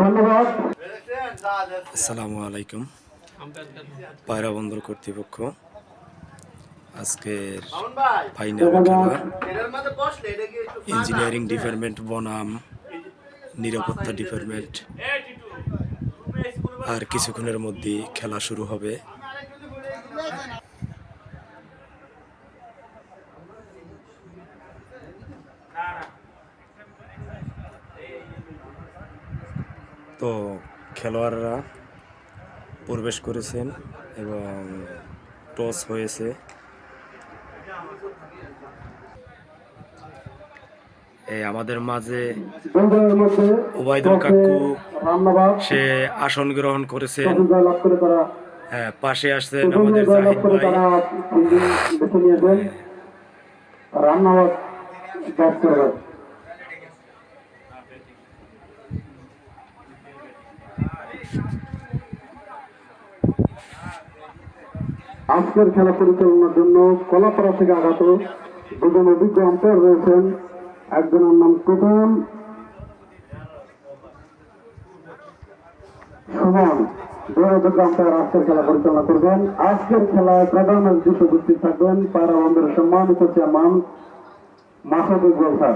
ধন্যবাদ। আসসালামু আলাইকুম। পায়রা বন্দর কর্তৃপক্ষ আজকের ফাইনাল খেলা। ইঞ্জিনিয়ারিং ডিপার্টমেন্ট বনাম নিরাপত্তা ডিপার্টমেন্ট আর কিছুক্ষণের মধ্যেই খেলা শুরু হবে। তো খেলোয়াড়রা প্রবেশ করেছেন এবং টস হয়েছে। এই আমাদের মাঝে ওবায়দুল কাকু সে আসন গ্রহণ করেছেন। হ্যাঁ, পাশে আসছেন আমাদের জাহিদ ভাই। রান্নাবাদ আজকের খেলা পরিচালনার জন্য কলাপাড়া থেকে আগত দুজন অভিজ্ঞ আম্পায়ার রয়েছেন। একজনের নাম কুতুল সুমন খেলা পরিচালনা করবেন। আজকের খেলায় প্রধান থাকবেন। সম্মানিত চেয়ারম্যান মাসুদ ইকবাল